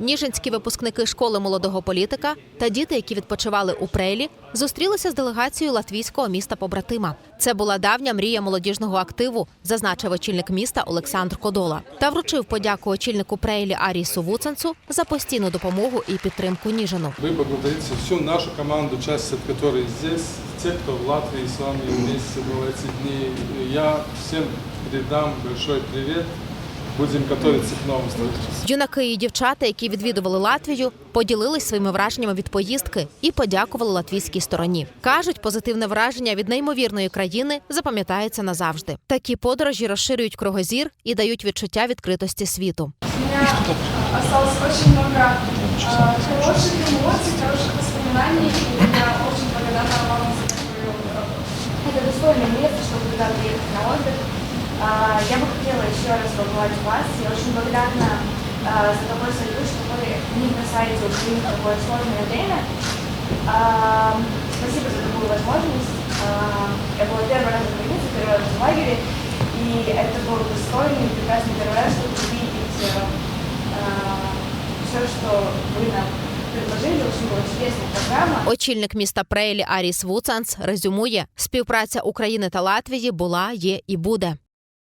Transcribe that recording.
Ніжинські випускники школи молодого політика та діти, які відпочивали у Прейлі, зустрілися з делегацією латвійського міста побратима. Це була давня мрія молодіжного активу, зазначив очільник міста Олександр Кодола, та вручив подяку очільнику Прейлі Арісу Вуценцу за постійну допомогу і підтримку Ніжину. Вы благодарите всю нашу команду, часть от которой здесь, те, кто в Латвии с вами вместе был эти дни. Я всем передам большой привет. Будем готовиться к новым встречам. Юнаки і дівчата, які відвідували Латвію, поділились своїми враженнями від поїздки і подякували латвійській стороні. кажуть, позитивне враження від неймовірної країни запам'ятається назавжди. Такі подорожі розширюють кругозір і дають відчуття відкритості світу. У меня осталось очень много а, хороших эмоций, хороших воспоминаний, и я очень благодарна вам за такое э, это достойное место, чтобы туда приехать на отдых. А, Я бы хотела еще раз побывать у вас. Я очень благодарна а, за такой союз, что вы не бросаете Украину в такое сложное время. А, Спасибо за такую возможность. А, Я была первый раз в больнице, первый раз в лагере, и это был достойный, прекрасный первый раз, чтобы увидеть все, что вы нам предложили. Очень была интересная программа. Очільник міста Прейлі Аріс Вуцанс резюмує: співпраця України та Латвії була, є і буде.